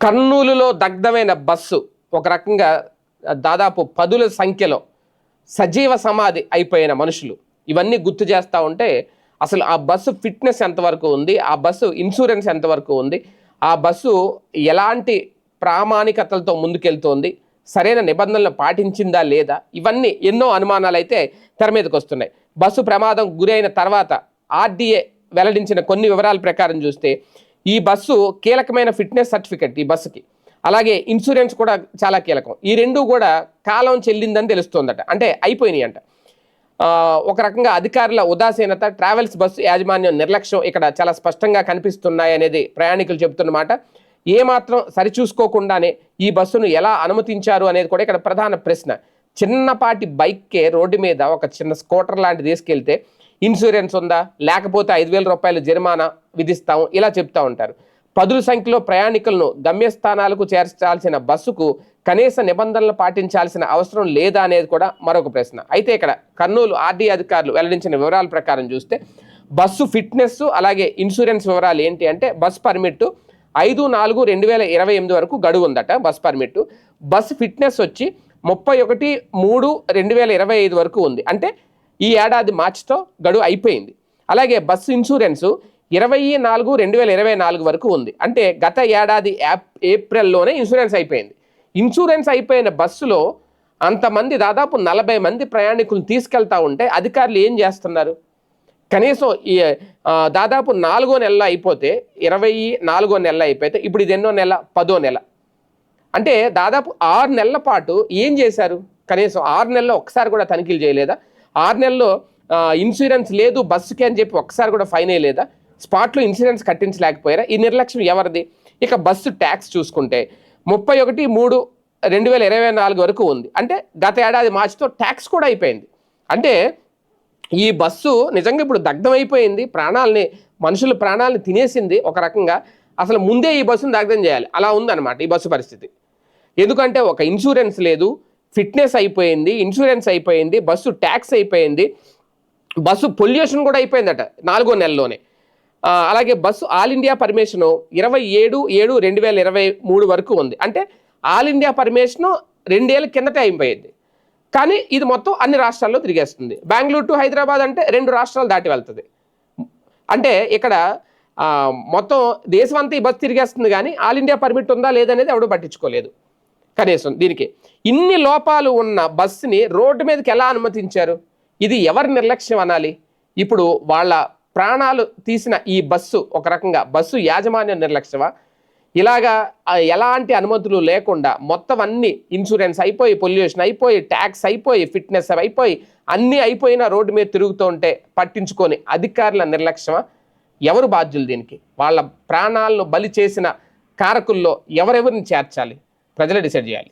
కర్నూలులో దగ్ధమైన బస్సు ఒక రకంగా దాదాపు పదుల సంఖ్యలో సజీవ సమాధి అయిపోయిన మనుషులు. ఇవన్నీ గుర్తు చేస్తూ ఉంటే అసలు ఆ బస్సు ఫిట్నెస్ ఎంతవరకు ఉంది ఆ బస్సు ఇన్సూరెన్స్ ఎంతవరకు ఉంది ఆ బస్సు ఎలాంటి ప్రామాణికతలతో ముందుకెళ్తోంది సరైన నిబంధనలు పాటించిందా లేదా ఇవన్నీ ఎన్నో అనుమానాలు అయితే తెర మీదకి వస్తున్నాయి. బస్సు ప్రమాదం గురైన తర్వాత ఆర్డీఏ వెల్లడించిన కొన్ని వివరాల ప్రకారం చూస్తే ఈ బస్సు కీలకమైన ఫిట్నెస్ సర్టిఫికెట్ ఈ బస్సుకి. అలాగే ఇన్సూరెన్స్ కూడా చాలా కీలకం. ఈ రెండు కూడా కాలం చెల్లిందని తెలుస్తోందట. అంటే అయిపోయినాయి అంట ఒక రకంగా అధికారుల ఉదాసీనత ట్రావెల్స్ బస్సు యాజమాన్యం నిర్లక్ష్యం ఇక్కడ చాలా స్పష్టంగా కనిపిస్తున్నాయి అనేది ప్రయాణికులు చెబుతున్నమాట. ఏమాత్రం సరిచూసుకోకుండానే ఈ బస్సును ఎలా అనుమతించారు అనేది కూడా ఇక్కడ ప్రధాన ప్రశ్న. చిన్నపాటి బైక్కే రోడ్డు మీద ఒక చిన్న స్కూటర్ లాంటిది తీసుకెళ్తే ఇన్సూరెన్స్ ఉందా? లేకపోతే ఐదు వేల రూపాయలు జరిమానా? విధిస్తాం ఇలా చెప్తా ఉంటారు. పదుల సంఖ్యలో ప్రయాణికులను గమ్యస్థానాలకు చేర్చాల్సిన బస్సుకు కనీస నిబంధనలు పాటించాల్సిన అవసరం లేదా అనేది కూడా మరొక ప్రశ్న. అయితే ఇక్కడ కర్నూలు ఆర్డీ అధికారులు వెల్లడించిన వివరాల ప్రకారం చూస్తే బస్సు ఫిట్నెస్ అలాగే ఇన్సూరెన్స్ వివరాలు ఏంటి అంటే బస్ పర్మిట్ ఐదు నాలుగు రెండు వేల ఇరవై ఎనిమిది వరకు గడువు ఉందట బస్ పర్మిట్ బస్ ఫిట్నెస్ వచ్చి ముప్పై ఒకటి మూడు రెండు వేల ఇరవై ఐదు వరకు ఉంది. అంటే ఈ ఏడాది మార్చితో గడువు అయిపోయింది. అలాగే బస్సు ఇన్సూరెన్సు ఇరవై నాలుగు రెండు వేల ఇరవై నాలుగు వరకు ఉంది. అంటే గత ఏడాది యాప్ ఏప్రిల్లోనే ఇన్సూరెన్స్ అయిపోయింది. ఇన్సూరెన్స్ అయిపోయిన బస్సులో అంతమంది దాదాపు నలభై మంది ప్రయాణికులను తీసుకెళ్తా ఉంటే అధికారులు ఏం చేస్తున్నారు? కనీసం దాదాపు నాలుగో నెలలు అయిపోతే ఇరవై నాలుగో నెల అయిపోతే ఇప్పుడు ఇది ఎన్నో నెల? పదో నెల. అంటే దాదాపు ఆరు నెలల పాటు ఏం చేశారు? కనీసం ఆరు నెలల్లో ఒకసారి కూడా తనిఖీలు చేయలేదా? ఆరు నెలల్లో ఇన్సూరెన్స్ లేదు బస్సుకి అని చెప్పి ఒకసారి కూడా ఫైన్ వేయలేదా? స్పాట్లో ఇన్సూరెన్స్ కట్టించలేకపోయారా? ఈ నిర్లక్ష్యం ఎవరిది? ఇక బస్సు ట్యాక్స్ చూసుకుంటే ముప్పై ఒకటి మూడు రెండు వేల ఇరవై నాలుగు వరకు ఉంది. అంటే గత ఏడాది మార్చితో ట్యాక్స్ కూడా అయిపోయింది. అంటే ఈ బస్సు నిజంగా ఇప్పుడు దగ్ధమైపోయింది. ప్రాణాలని మనుషుల ప్రాణాలని తినేసింది ఒక రకంగా. అసలు ముందే ఈ బస్సును దగ్ధం చేయాలి. అలా ఉందన్నమాట ఈ బస్సు పరిస్థితి. ఎందుకంటే ఒక ఇన్సూరెన్స్ లేదు. ఫిట్నెస్ అయిపోయింది ఇన్సూరెన్స్ అయిపోయింది బస్సు ట్యాక్స్ అయిపోయింది. బస్సు పొల్యూషన్ కూడా అయిపోయిందట నాలుగో నెలలోనే. అలాగే బస్సు ఆల్ ఇండియా పర్మిషన్ ఇరవై ఏడు ఏడు రెండు వేల ఇరవై మూడు వరకు ఉంది. అంటే ఆల్ ఇండియా పర్మిషన్ రెండేళ్ళ కిందటే అయిపోయింది. కానీ ఇది మొత్తం అన్ని రాష్ట్రాల్లో తిరిగేస్తుంది. బెంగళూరు టు హైదరాబాద్ అంటే రెండు రాష్ట్రాలు దాటి వెళ్తుంది. అంటే ఇక్కడ మొత్తం దేశం అంతా ఈ బస్సు తిరిగేస్తుంది కానీ ఆల్ ఇండియా పర్మిట్ ఉందా లేదనేది ఎవడు పట్టించుకోలేదు. కనీసం దీనికి. ఇన్ని లోపాలు ఉన్న బస్సుని రోడ్డు మీదకి ఎలా అనుమతించారు? ఇది ఎవరి నిర్లక్ష్యం అనాలి? ఇప్పుడు వాళ్ళ ప్రాణాలు తీసిన ఈ బస్సు ఒక రకంగా బస్సు యాజమాన్యం నిర్లక్ష్యమా? ఇలాగా ఎలాంటి అనుమతులు లేకుండా మొత్తం అన్ని ఇన్సూరెన్స్ అయిపోయి పొల్యూషన్ అయిపోయి ట్యాక్స్ అయిపోయి ఫిట్నెస్ అయిపోయి అన్నీ అయిపోయినా రోడ్డు మీద తిరుగుతూ ఉంటే పట్టించుకొని అధికారుల నిర్లక్ష్యమా? ఎవరు బాధ్యులు దీనికి? వాళ్ళ ప్రాణాలను బలి చేసిన కారకుల్లో ఎవరెవరిని చేర్చాలి? ప్రజలు డిసైడ్ చేయాలి.